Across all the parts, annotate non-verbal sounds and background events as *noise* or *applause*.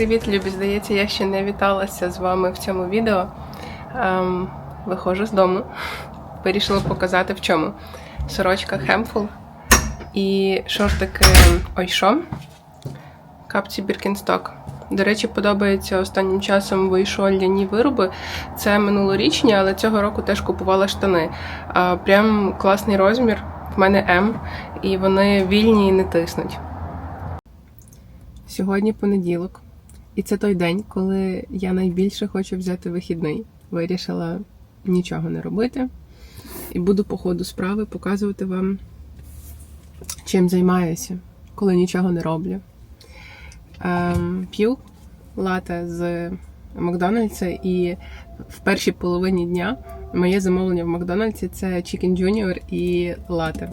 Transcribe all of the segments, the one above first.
Привіт, любі! Здається, я ще не віталася з вами в цьому відео. Ем, виходжу з дому. Вирішила показати в чому. Сорочка Хемфул і шортики ой що? Капці Біркінсток. До речі, подобається останнім часом вийшов ляні вироби. Це минулорічні, але цього року теж купувала штани. Прям класний розмір. В мене М, і вони вільні і не тиснуть. Сьогодні понеділок. І це той день, коли я найбільше хочу взяти вихідний. Вирішила нічого не робити. І буду по ходу справи показувати вам, чим займаюся, коли нічого не роблю. Ем, п'ю лате з Макдональдса, і в першій половині дня моє замовлення в Макдональдсі це Chicken Junior і лате.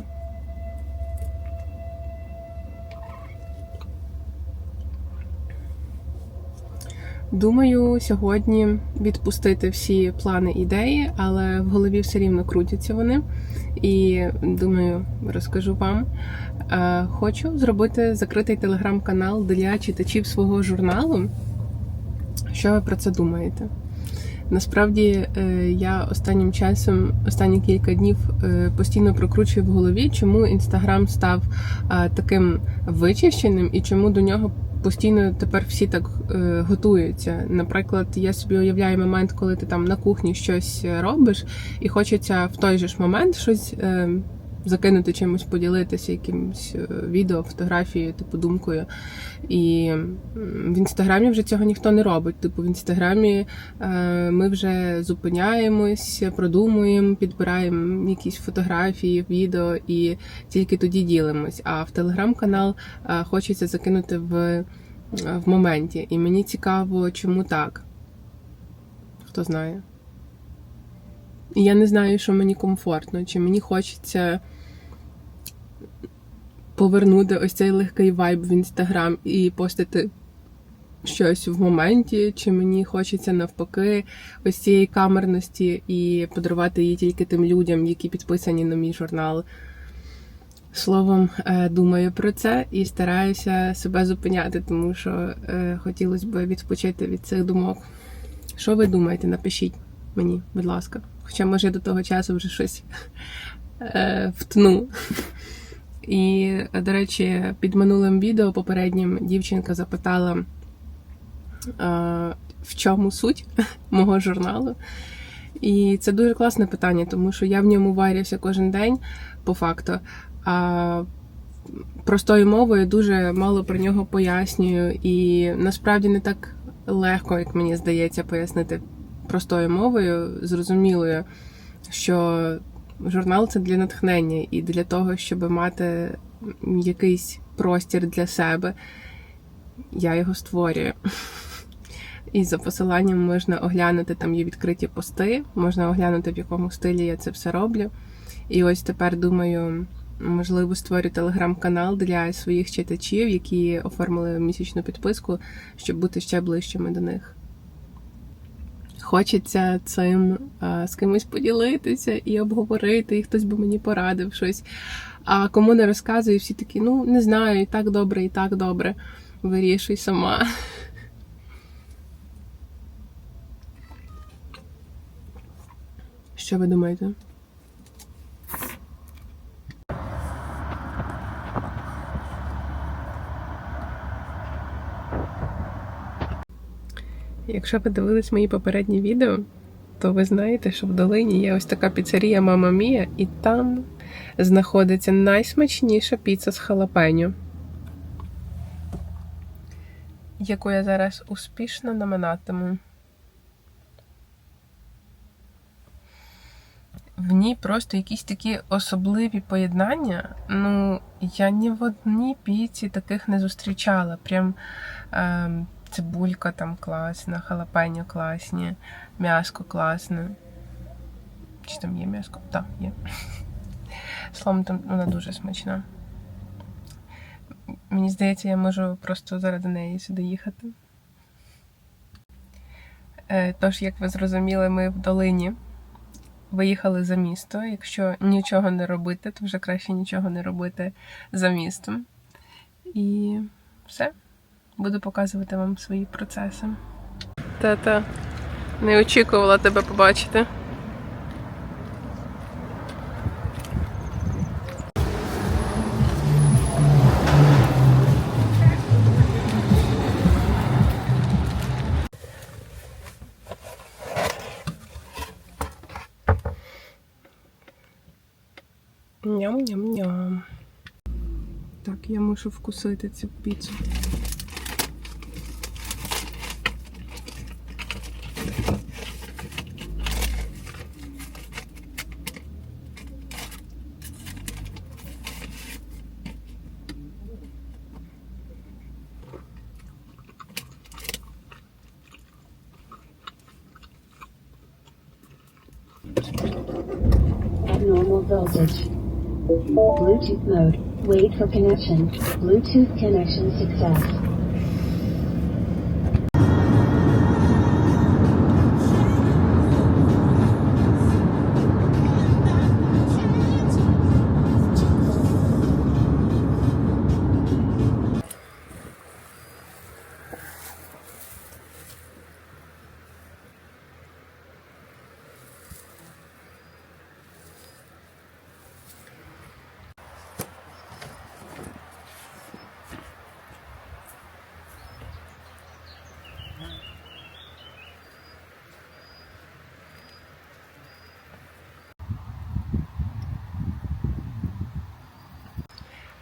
Думаю, сьогодні відпустити всі плани ідеї, але в голові все рівно крутяться вони. І думаю, розкажу вам. Е, Хочу зробити закритий телеграм-канал для читачів свого журналу. Що ви про це думаєте? Насправді е, я останнім часом, останні кілька днів е, постійно прокручую в голові, чому інстаграм став таким вичищеним і чому до нього постійно тепер всі так е, готуються. Наприклад, я собі уявляю момент, коли ти там на кухні щось робиш, і хочеться в той же ж момент щось. Е, Закинути чимось, поділитися якимось е, відео, фотографією, типу думкою. І в інстаграмі вже цього ніхто не робить. Типу, в інстаграмі е, ми вже зупиняємось, продумуємо, підбираємо якісь фотографії, відео і тільки тоді ділимось. А в телеграм-канал е, хочеться закинути в, в моменті. І мені цікаво, чому так. Хто знає. І я не знаю, що мені комфортно, чи мені хочеться повернути ось цей легкий вайб в інстаграм і постити щось в моменті, чи мені хочеться навпаки ось цієї камерності і подарувати її тільки тим людям, які підписані на мій журнал. Словом, е, думаю про це і стараюся себе зупиняти, тому що е, хотілося б відпочити від цих думок. Що ви думаєте? Напишіть мені, будь ласка. Хоча, може, я до того часу вже щось е, втну. І, до речі, під минулим відео попереднім дівчинка запитала, е, в чому суть *laughs* мого журналу. І це дуже класне питання, тому що я в ньому варюся кожен день, по факту. А простою мовою дуже мало про нього пояснюю, і насправді не так легко, як мені здається, пояснити простою мовою, зрозумілою, що журнал це для натхнення і для того, щоб мати якийсь простір для себе. Я його створюю. І за посиланням можна оглянути, там є відкриті пости, можна оглянути, в якому стилі я це все роблю. І ось тепер думаю, можливо, створю телеграм-канал для своїх читачів, які оформили місячну підписку, щоб бути ще ближчими до них хочеться цим е, з кимось поділитися і обговорити, і хтось би мені порадив щось. А кому не розказую, всі такі, ну не знаю, і так добре, і так добре. Вирішуй сама. Що ви думаєте? Якщо ви дивились мої попередні відео, то ви знаєте, що в долині є ось така піцерія Мама Мія, і там знаходиться найсмачніша піца з халапеньо, яку я зараз успішно наминатиму. В ній просто якісь такі особливі поєднання. Ну, я ні в одній піці таких не зустрічала. Прям ем, цибулька там класна, халапеньо класні, м'яско класне. Чи там є м'яско? Так, є. Словом, там вона дуже смачна. Мені здається, я можу просто заради неї сюди їхати. Е, Тож, як ви зрозуміли, ми в долині виїхали за місто. Якщо нічого не робити, то вже краще нічого не робити за містом. І все. Буду показувати вам свої процеси. Та-та, не очікувала тебе побачити. Ням-ням-ням. Так, я мушу вкусити цю піцу. Abnormal voltage. Bluetooth mode. Wait for connection. Bluetooth connection success.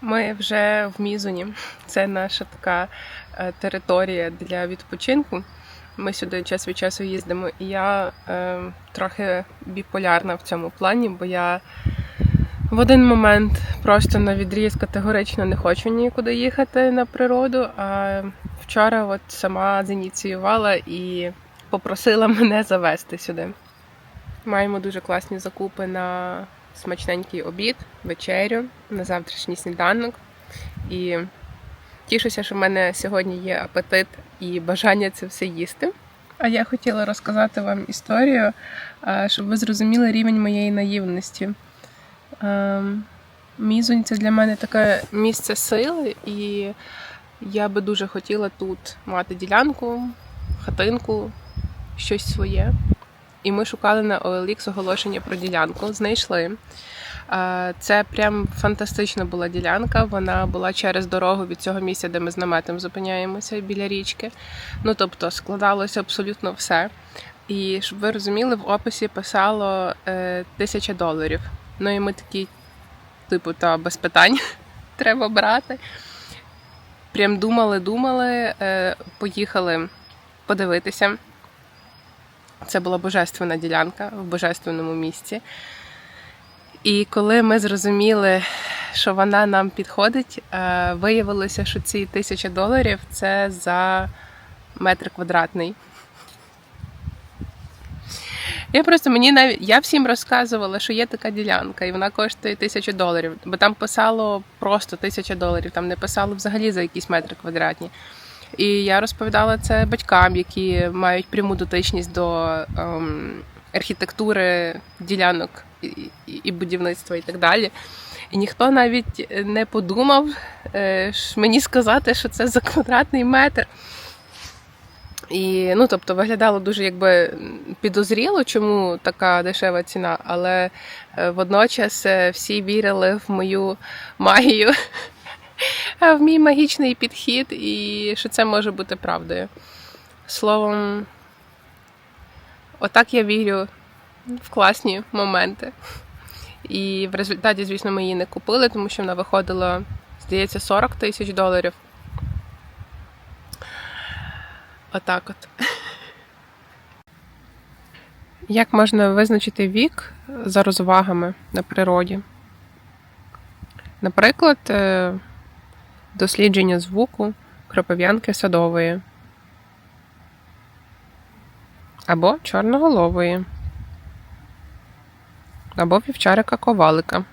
Ми вже в Мізуні. Це наша така е, територія для відпочинку. Ми сюди час від часу їздимо. І я е, трохи біполярна в цьому плані, бо я в один момент просто на відріз категорично не хочу нікуди їхати на природу. А вчора от сама зініціювала і попросила *laughs* мене завести сюди. Маємо дуже класні закупи на смачненький обід, вечерю, на завтрашній сніданок. І тішуся, що в мене сьогодні є апетит і бажання це все їсти. А я хотіла розказати вам історію, щоб ви зрозуміли рівень моєї наївності. Мізунь це для мене таке місце сили, і я би дуже хотіла тут мати ділянку, хатинку, щось своє. І ми шукали на OLX оголошення про ділянку. Знайшли. Це прям фантастична була ділянка. Вона була через дорогу від цього місця, де ми з наметом зупиняємося біля річки. Ну тобто складалося абсолютно все. І щоб ви розуміли, в описі писало е, тисяча доларів. Ну і ми такі, типу, та без питань *laughs* треба брати. Прям думали, думали, е, поїхали подивитися. Це була божественна ділянка в божественному місці. І коли ми зрозуміли, що вона нам підходить, е, виявилося, що ці тисяча доларів це за метр квадратний. Я просто мені навіть я всім розказувала, що є така ділянка, і вона коштує тисячу доларів, бо там писало просто тисяча доларів, там не писало взагалі за якісь метри квадратні. І я розповідала це батькам, які мають пряму дотичність до ем, архітектури ділянок і, і, будівництва і так далі. І ніхто навіть не подумав е, мені сказати, що це за квадратний метр. І ну, тобто виглядало дуже якби підозріло, чому така дешева ціна, але е, водночас е, всі вірили в мою магію, в мій магічний підхід, і що це може бути правдою. Словом, отак я вірю в класні моменти. І в результаті, звісно, ми її не купили, тому що вона виходила, здається, 40 тисяч доларів. Отак от. Як можна визначити вік за розвагами на природі? Наприклад, е, дослідження звуку кропив'янки садової або чорноголової, або вівчарика ковалика.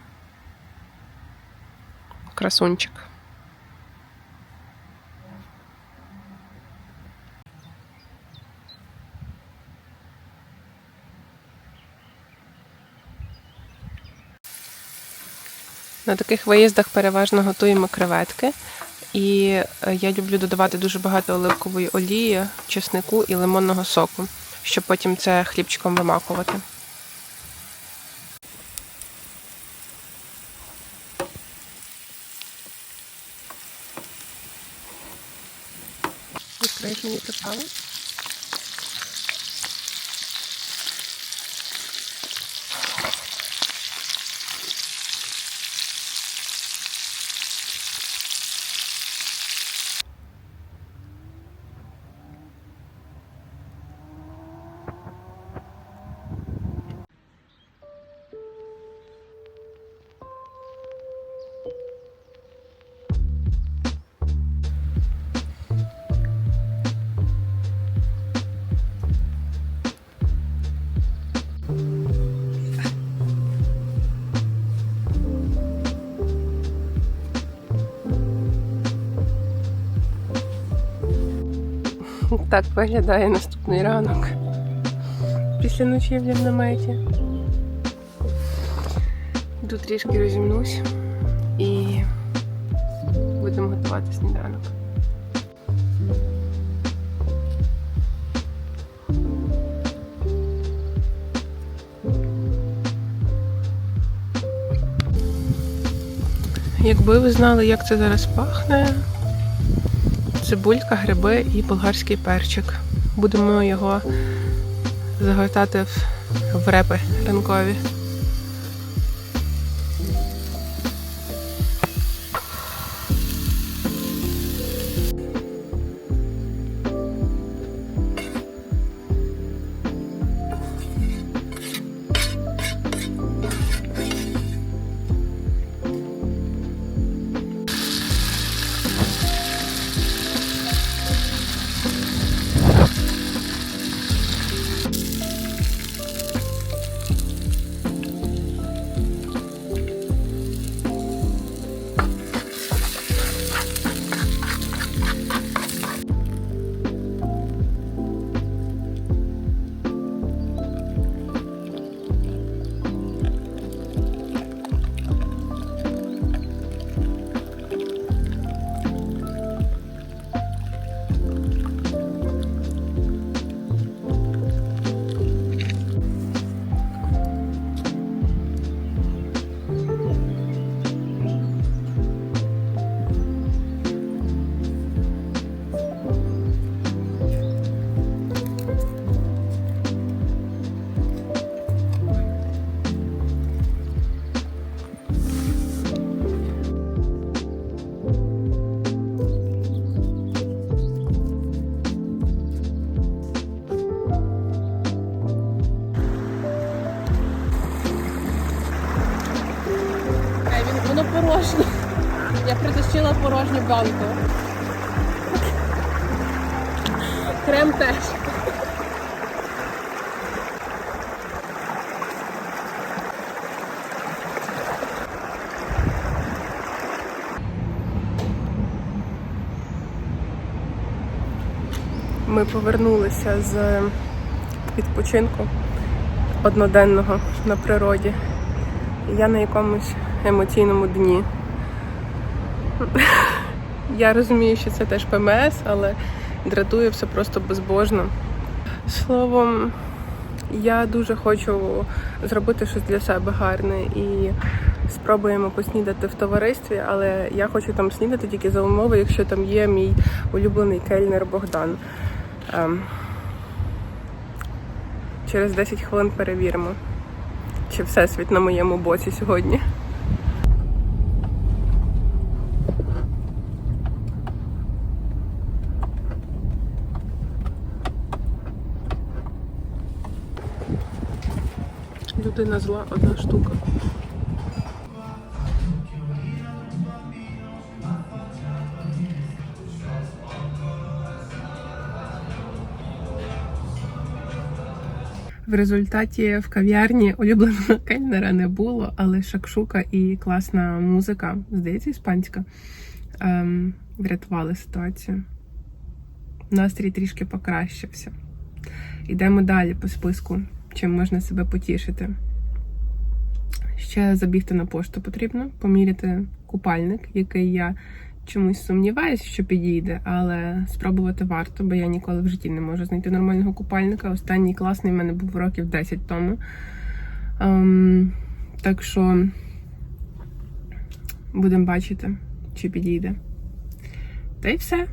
Красунчик. На таких виїздах переважно готуємо креветки. І е, я люблю додавати дуже багато оливкової олії, чеснику і лимонного соку, щоб потім це хлібчиком вимакувати. Відкриєш мені приправи? Так виглядає наступний ранок. Після ночівлі в наметі. Йду трішки розімнусь і будемо готувати сніданок. Якби ви знали, як це зараз пахне, цибулька, гриби і болгарський перчик. Будемо його загортати в, репи ранкові. Порожнє. Я притащила порожню банку. Крем теж. Ми повернулися з відпочинку одноденного на природі. Я на якомусь емоційному дні. Я розумію, що це теж ПМС, але дратує все просто безбожно. Словом, я дуже хочу зробити щось для себе гарне і спробуємо поснідати в товаристві, але я хочу там снідати тільки за умови, якщо там є мій улюблений кельнер Богдан. Ем, через 10 хвилин перевіримо, чи всесвіт на моєму боці сьогодні. Людина зла одна штука. В результаті в кав'ярні улюбленого кельнера не було, але шакшука і класна музика, здається, іспанська, ем, врятували ситуацію. Настрій трішки покращився. Йдемо далі по списку, чим можна себе потішити. Ще забігти на пошту потрібно, поміряти купальник, який я чомусь сумніваюся, що підійде, але спробувати варто, бо я ніколи в житті не можу знайти нормального купальника. Останній класний в мене був років 10 тому. Ем, так що будемо бачити, чи підійде. Та й все.